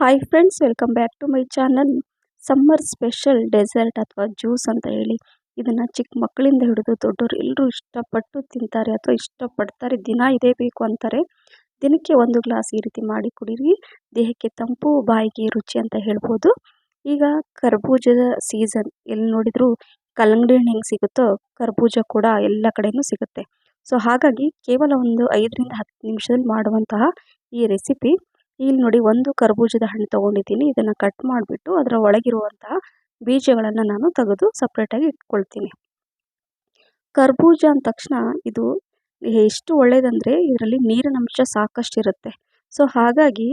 Hi friends welcome back to my channel summer special dessert ಅಥವಾ juice ಅಂತ ಹೇಳಿ ಇದನ್ನು ಚಿಕ್ಕ ಮಕ್ಕಳಿಂದ ಹಿಡಿದು ದೊಡ್ಡವರು ಎಲ್ಲರೂ ಇಷ್ಟಪಟ್ಟು ತಿಂತಾರೆ ಅಥವಾ ಇಷ್ಟಪಡ್ತಾರೆ, ದಿನ ಇದೇ ಬೇಕು ಅಂತಾರೆ. ದಿನಕ್ಕೆ ಒಂದು ಗ್ಲಾಸ್ ಈ ರೀತಿ ಮಾಡಿ ಕುಡೀರಿ. ದೇಹಕ್ಕೆ ತಂಪು, ಬಾಯಿಗೆ ರುಚಿ ಅಂತ ಹೇಳ್ಬೋದು. ಈಗ ಕರ್ಬೂಜದ ಸೀಸನ್ ಎಲ್ಲಿ ನೋಡಿದರೂ ಕಲ್ಲಂಗಡಿ ಹಣ್ಣು ಹೆಂಗೆ ಸಿಗುತ್ತೋ ಕರ್ಬೂಜ ಕೂಡ ಎಲ್ಲ ಕಡೆಯೂ ಸಿಗುತ್ತೆ. ಸೊ ಹಾಗಾಗಿ ಕೇವಲ ಒಂದು ಐದರಿಂದ ಹತ್ತು ನಿಮಿಷದಲ್ಲಿ ಮಾಡುವಂತಹ ಈ ರೆಸಿಪಿ ಇಲ್ಲಿ ನೋಡಿ ಒಂದು ಕರ್ಬೂಜದ ಹಣ್ಣು ತೊಗೊಂಡಿದ್ದೀನಿ. ಇದನ್ನು ಕಟ್ ಮಾಡಿಬಿಟ್ಟು ಅದರ ಒಳಗಿರುವಂತಹ ಬೀಜಗಳನ್ನು ನಾನು ತೆಗೆದು ಸಪ್ರೇಟಾಗಿ ಇಟ್ಕೊಳ್ತೀನಿ. ಕರ್ಬೂಜ ಅಂದ ತಕ್ಷಣ ಇದು ಎಷ್ಟು ಒಳ್ಳೆಯದಂದರೆ ಇದರಲ್ಲಿ ನೀರಿನ ಅಂಶ ಸಾಕಷ್ಟು ಇರುತ್ತೆ ಸೊ ಹಾಗಾಗಿ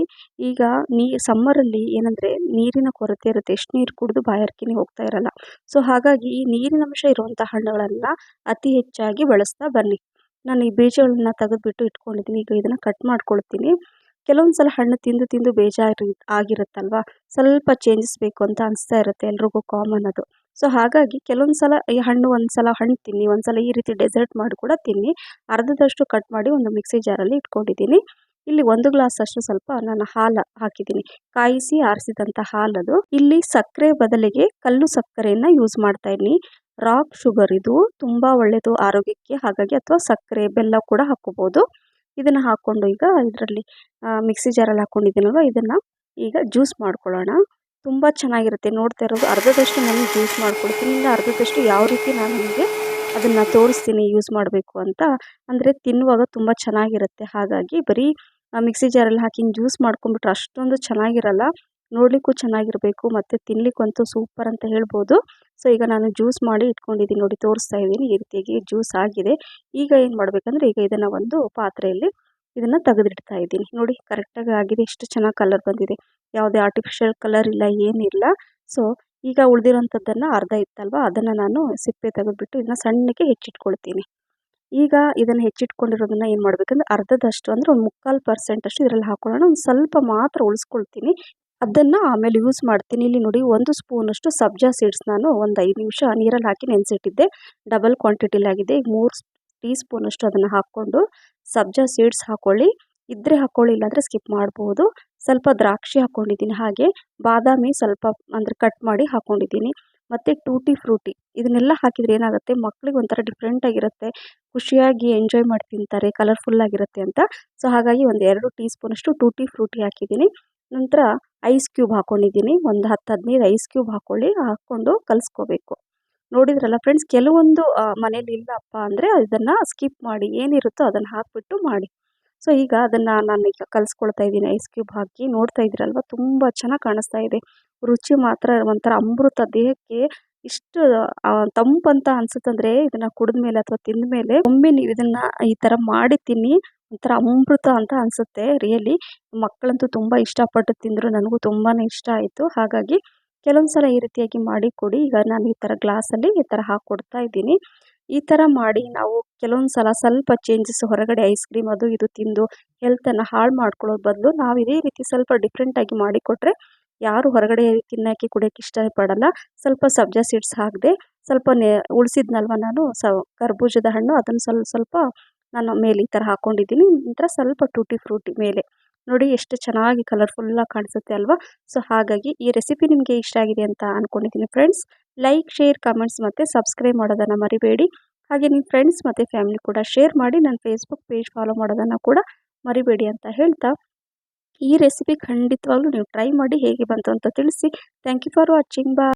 ಈಗ ನೀ ಸಮ್ಮರಲ್ಲಿ ಏನಂದರೆ ನೀರಿನ ಕೊರತೆ ಇರುತ್ತೆ. ಎಷ್ಟು ನೀರು ಕುಡಿದು ಬಾಯಾರಿಕೆನೇ ಹೋಗ್ತಾ ಇರಲ್ಲ. ಸೊ ಹಾಗಾಗಿ ಈ ನೀರಿನ ಅಂಶ ಇರುವಂಥ ಹಣ್ಣುಗಳನ್ನು ಅತಿ ಹೆಚ್ಚಾಗಿ ಬಳಸ್ತಾ ಬನ್ನಿ. ನಾನು ಈ ಬೀಜಗಳನ್ನ ತೆಗೆದುಬಿಟ್ಟು ಇಟ್ಕೊಂಡಿದ್ದೀನಿ. ಈಗ ಇದನ್ನು ಕಟ್ ಮಾಡ್ಕೊಳ್ತೀನಿ. ಕೆಲವೊಂದು ಸಲ ಹಣ್ಣು ತಿಂದು ತಿಂದು ಬೇಜಾರು ಆಗಿರುತ್ತಲ್ವ? ಸ್ವಲ್ಪ ಚೇಂಜಸ್ ಬೇಕು ಅಂತ ಅನಿಸ್ತಾ ಇರುತ್ತೆ ಎಲ್ರಿಗೂ ಕಾಮನ್ ಅದು. ಸೊ ಹಾಗಾಗಿ ಕೆಲವೊಂದು ಸಲ ಈ ಹಣ್ಣು ಒಂದು ಸಲ ಹಣ್ಣು ತಿನ್ನಿ, ಒಂದು ಸಲ ಈ ರೀತಿ ಡೆಸರ್ಟ್ ಮಾಡಿ ಕೂಡ ತಿನ್ನಿ. ಅರ್ಧದಷ್ಟು ಕಟ್ ಮಾಡಿ ಒಂದು ಮಿಕ್ಸಿ ಜಾರಲ್ಲಿ ಇಟ್ಕೊಂಡಿದ್ದೀನಿ. ಇಲ್ಲಿ ಒಂದು ಗ್ಲಾಸ್ ಅಷ್ಟು ಸ್ವಲ್ಪ ನಾನು ಹಾಲು ಹಾಕಿದ್ದೀನಿ. ಕಾಯಿಸಿ ಆರಿಸಿದಂಥ ಹಾಲದು ಇಲ್ಲಿ ಸಕ್ಕರೆ ಬದಲಿಗೆ ಕಲ್ಲು ಸಕ್ಕರೆಯನ್ನು ಯೂಸ್ ಮಾಡ್ತಾ ಇದ್ದೀನಿ. ರಾಕ್ ಶುಗರ್ ಇದು ತುಂಬ ಒಳ್ಳೆಯದು ಆರೋಗ್ಯಕ್ಕೆ, ಹಾಗಾಗಿ ಅಥವಾ ಸಕ್ಕರೆ ಬೆಲ್ಲ ಕೂಡ ಹಾಕ್ಕೋಬೋದು. ಇದನ್ನು ಹಾಕ್ಕೊಂಡು ಈಗ ಇದರಲ್ಲಿ ಮಿಕ್ಸಿ ಜಾರಲ್ಲಿ ಹಾಕ್ಕೊಂಡಿದ್ದೀನಲ್ವ ಇದನ್ನು, ಈಗ ಜ್ಯೂಸ್ ಮಾಡ್ಕೊಳ್ಳೋಣ. ತುಂಬ ಚೆನ್ನಾಗಿರುತ್ತೆ. ನೋಡ್ತಾ ಇರೋದು, ಅರ್ಧದಷ್ಟು ನಾನು ಜ್ಯೂಸ್ ಮಾಡ್ಕೊಳ್ತೀನಿ. ಇಲ್ಲ ಅರ್ಧದಷ್ಟು ಯಾವ ರೀತಿ ನಾನು ನಿಮಗೆ ಅದನ್ನು ತೋರಿಸ್ತೀನಿ ಯೂಸ್ ಮಾಡಬೇಕು ಅಂತ. ಅಂದರೆ ತಿನ್ನುವಾಗ ತುಂಬ ಚೆನ್ನಾಗಿರುತ್ತೆ. ಹಾಗಾಗಿ ಬರೀ ಮಿಕ್ಸಿ ಜಾರಲ್ಲಿ ಹಾಕಿ ಜ್ಯೂಸ್ ಮಾಡ್ಕೊಂಬಿಟ್ರೆ ಅಷ್ಟೊಂದು ಚೆನ್ನಾಗಿರಲ್ಲ. ನೋಡಲಿಕ್ಕೂ ಚೆನ್ನಾಗಿರಬೇಕು ಮತ್ತು ತಿನ್ನಲಿಕ್ಕಂತೂ ಸೂಪರ್ ಅಂತ ಹೇಳ್ಬೋದು. ಸೊ ಈಗ ನಾನು ಜ್ಯೂಸ್ ಮಾಡಿ ಇಟ್ಕೊಂಡಿದ್ದೀನಿ ನೋಡಿ, ತೋರಿಸ್ತಾ ಇದ್ದೀನಿ ಈ ರೀತಿಯಾಗಿ ಜ್ಯೂಸ್ ಆಗಿದೆ. ಈಗ ಏನು ಮಾಡಬೇಕಂದ್ರೆ, ಈಗ ಇದನ್ನು ಒಂದು ಪಾತ್ರೆಯಲ್ಲಿ ಇದನ್ನು ತೆಗೆದಿಡ್ತಾ ಇದ್ದೀನಿ. ನೋಡಿ ಕರೆಕ್ಟಾಗಿ ಆಗಿದೆ ಎಷ್ಟು ಚೆನ್ನಾಗಿ ಕಲರ್ ಬಂದಿದೆ. ಯಾವುದೇ ಆರ್ಟಿಫಿಷಿಯಲ್ ಕಲರ್ ಇಲ್ಲ, ಏನಿಲ್ಲ. ಸೊ ಈಗ ಉಳಿದಿರೋಂಥದ್ದನ್ನು ಅರ್ಧ ಇತ್ತಲ್ವ, ಅದನ್ನು ನಾನು ಸಿಪ್ಪೆ ತೆಗೆದುಬಿಟ್ಟು ಇದನ್ನು ಸಣ್ಣಕ್ಕೆ ಹೆಚ್ಚಿಟ್ಕೊಳ್ತೀನಿ. ಈಗ ಇದನ್ನು ಹೆಚ್ಚಿಟ್ಕೊಂಡಿರೋದನ್ನು ಏನು ಮಾಡಬೇಕಂದ್ರೆ, ಅರ್ಧದಷ್ಟು ಅಂದರೆ ಒಂದು ಮುಕ್ಕಾಲು ಪರ್ಸೆಂಟ್ ಅಷ್ಟು ಇದರಲ್ಲಿ ಹಾಕೊಳ್ಳೋಣ. ಒಂದು ಸ್ವಲ್ಪ ಮಾತ್ರ ಉಳಿಸ್ಕೊಳ್ತೀನಿ. ಅದನ್ನು ಆಮೇಲೆ ಯೂಸ್ ಮಾಡ್ತೀನಿ. ಇಲ್ಲಿ ನೋಡಿ ಒಂದು ಸ್ಪೂನಷ್ಟು ಸಬ್ಜಾ ಸೀಡ್ಸ್ ನಾನು ಒಂದು ಐದು ನಿಮಿಷ ನೀರಲ್ಲಿ ಹಾಕಿ ನೆನೆಸಿಟ್ಟಿದ್ದೆ. ಡಬಲ್ ಕ್ವಾಂಟಿಟಿಲಾಗಿದೆ ಈಗ ಮೂರು ಟೀ ಸ್ಪೂನಷ್ಟು ಅದನ್ನು ಹಾಕ್ಕೊಂಡು ಸಬ್ಜಾ ಸೀಡ್ಸ್ ಹಾಕ್ಕೊಳ್ಳಿ ಇದ್ದರೆ ಹಾಕ್ಕೊಳ್ಳಿ ಇಲ್ಲಾಂದರೆ ಸ್ಕಿಪ್ ಮಾಡ್ಬೋದು. ಸ್ವಲ್ಪ ದ್ರಾಕ್ಷಿ ಹಾಕ್ಕೊಂಡಿದ್ದೀನಿ ಹಾಗೆ ಬಾದಾಮಿ ಸ್ವಲ್ಪ ಅಂದರೆ ಕಟ್ ಮಾಡಿ ಹಾಕ್ಕೊಂಡಿದ್ದೀನಿ ಮತ್ತು ಟೂಟಿ ಫ್ರೂಟಿ ಇದನ್ನೆಲ್ಲ ಹಾಕಿದರೆ ಏನಾಗುತ್ತೆ? ಮಕ್ಳಿಗೆ ಒಂಥರ ಡಿಫ್ರೆಂಟಾಗಿರುತ್ತೆ ಖುಷಿಯಾಗಿ ಎಂಜಾಯ್ ಮಾಡಿ ತಿಂತಾರೆ ಕಲರ್ಫುಲ್ಲಾಗಿರುತ್ತೆ ಅಂತ. ಸೊ ಹಾಗಾಗಿ ಒಂದು ಎರಡು ಟೀ ಸ್ಪೂನಷ್ಟು ಟೂಟಿ ಫ್ರೂಟಿ ಹಾಕಿದ್ದೀನಿ. ನಂತರ ಐಸ್ ಕ್ಯೂಬ್ ಹಾಕ್ಕೊಂಡಿದ್ದೀನಿ ಒಂದು ಹತ್ತು ಹದಿನೈದು ಐಸ್ ಕ್ಯೂಬ್ ಹಾಕ್ಕೊಳ್ಳಿ ಹಾಕ್ಕೊಂಡು ಕಲಿಸ್ಕೋಬೇಕು. ನೋಡಿದ್ರಲ್ಲ ಫ್ರೆಂಡ್ಸ್ ಕೆಲವೊಂದು ಮನೇಲಿ ಇಲ್ಲಪ್ಪ ಅಂದರೆ ಅದನ್ನು ಸ್ಕಿಪ್ ಮಾಡಿ, ಏನಿರುತ್ತೋ ಅದನ್ನು ಹಾಕಿಬಿಟ್ಟು ಮಾಡಿ. ಸೊ ಈಗ ಅದನ್ನು ನಾನು ಈಗ ಕಲಿಸ್ಕೊಳ್ತಾ ಇದ್ದೀನಿ ಐಸ್ ಕ್ಯೂಬ್ ಹಾಕಿ. ನೋಡ್ತಾ ಇದ್ದೀರಲ್ವ, ತುಂಬ ಚೆನ್ನಾಗಿ ಕಾಣಿಸ್ತಾ ಇದೆ. ರುಚಿ ಮಾತ್ರ ಒಂಥರ ಅಮೃತ ದೇಹಕ್ಕೆ ಇಷ್ಟು ತಂಪಂತ ಅನಿಸುತ್ತಂದರೆ ಇದನ್ನು ಕುಡಿದ ಮೇಲೆ ಅಥವಾ ತಿಂದ ಮೇಲೆ ಒಮ್ಮೆ ನೀವು ಇದನ್ನು ಈ ಥರ ಮಾಡಿ ತಿನ್ನಿ. ಒಂಥರ ಅಮೃತ ಅಂತ ಅನಿಸುತ್ತೆ ರಿಯಲಿ. ಮಕ್ಕಳಂತೂ ತುಂಬ ಇಷ್ಟಪಟ್ಟು ತಿಂದರು, ನನಗೂ ತುಂಬಾ ಇಷ್ಟ ಆಯಿತು. ಹಾಗಾಗಿ ಕೆಲವೊಂದು ಸಲ ಈ ರೀತಿಯಾಗಿ ಮಾಡಿ ಕೊಡಿ. ಈಗ ನಾನು ಈ ಥರ ಗ್ಲಾಸಲ್ಲಿ ಈ ಥರ ಹಾಕ್ಕೊಡ್ತಾ ಇದ್ದೀನಿ. ಈ ಥರ ಮಾಡಿ ನಾವು ಕೆಲವೊಂದು ಸಲ ಸ್ವಲ್ಪ ಚೇಂಜಸ್ ಹೊರಗಡೆ ಐಸ್ ಕ್ರೀಮ್ ಅದು ಇದು ತಿಂದು ಹೆಲ್ತನ್ನು ಹಾಳು ಮಾಡ್ಕೊಳ್ಳೋದು ಬದಲು ನಾವು ಇದೇ ರೀತಿ ಸ್ವಲ್ಪ ಡಿಫ್ರೆಂಟಾಗಿ ಮಾಡಿಕೊಟ್ರೆ ಯಾರು ಹೊರಗಡೆ ತಿನ್ನೋಕ್ಕೆ ಕುಡಿಯೋಕ್ಕೆ ಇಷ್ಟಪಡಲ್ಲ. ಸ್ವಲ್ಪ ಸಬ್ಜಾ ಸೀಡ್ಸ್ ಹಾಕಿದೆ ಸ್ವಲ್ಪ ನೆ, ಉಳಿಸಿದ್ನಲ್ವ ನಾನು, ಸ, ಕರ್ಬೂಜದ ಹಣ್ಣು ಅದನ್ನು ಸ್ವಲ್ಪ ಸ್ವಲ್ಪ ನಾನು ಮೇಲೆ ಈ ಥರ ಹಾಕ್ಕೊಂಡಿದ್ದೀನಿ. ಒಂಥರ ಸ್ವಲ್ಪ ಟೂಟಿ ಫ್ರೂಟಿ ಮೇಲೆ. ನೋಡಿ ಎಷ್ಟು ಚೆನ್ನಾಗಿ ಕಲರ್ಫುಲ್ಲಾಗಿ ಕಾಣಿಸುತ್ತೆ ಅಲ್ವಾ? ಸೊ ಹಾಗಾಗಿ ಈ ರೆಸಿಪಿ ನಿಮಗೆ ಇಷ್ಟ ಆಗಿದೆ ಅಂತ ಅಂದ್ಕೊಂಡಿದ್ದೀನಿ ಫ್ರೆಂಡ್ಸ್ ಲೈಕ್ ಶೇರ್ ಕಮೆಂಟ್ಸ್ ಮತ್ತು ಸಬ್ಸ್ಕ್ರೈಬ್ ಮಾಡೋದನ್ನು ಮರಿಬೇಡಿ. ಹಾಗೆ ನಿಮ್ಮ ಫ್ರೆಂಡ್ಸ್ ಮತ್ತು ಫ್ಯಾಮಿಲಿ ಕೂಡ ಶೇರ್ ಮಾಡಿ ನನ್ನ ಫೇಸ್ಬುಕ್ ಪೇಜ್ ಫಾಲೋ ಮಾಡೋದನ್ನು ಕೂಡ ಮರಿಬೇಡಿ ಅಂತ ಹೇಳ್ತಾ. ಈ ರೆಸಿಪಿ ಖಂಡಿತವಾಗ್ಲೂ ನೀವು ಟ್ರೈ ಮಾಡಿ ಹೇಗೆ ಬಂತು ಅಂತ ತಿಳಿಸಿ. ಥ್ಯಾಂಕ್ ಯು ಫಾರ್ ವಾಚಿಂಗ್ ಬಾ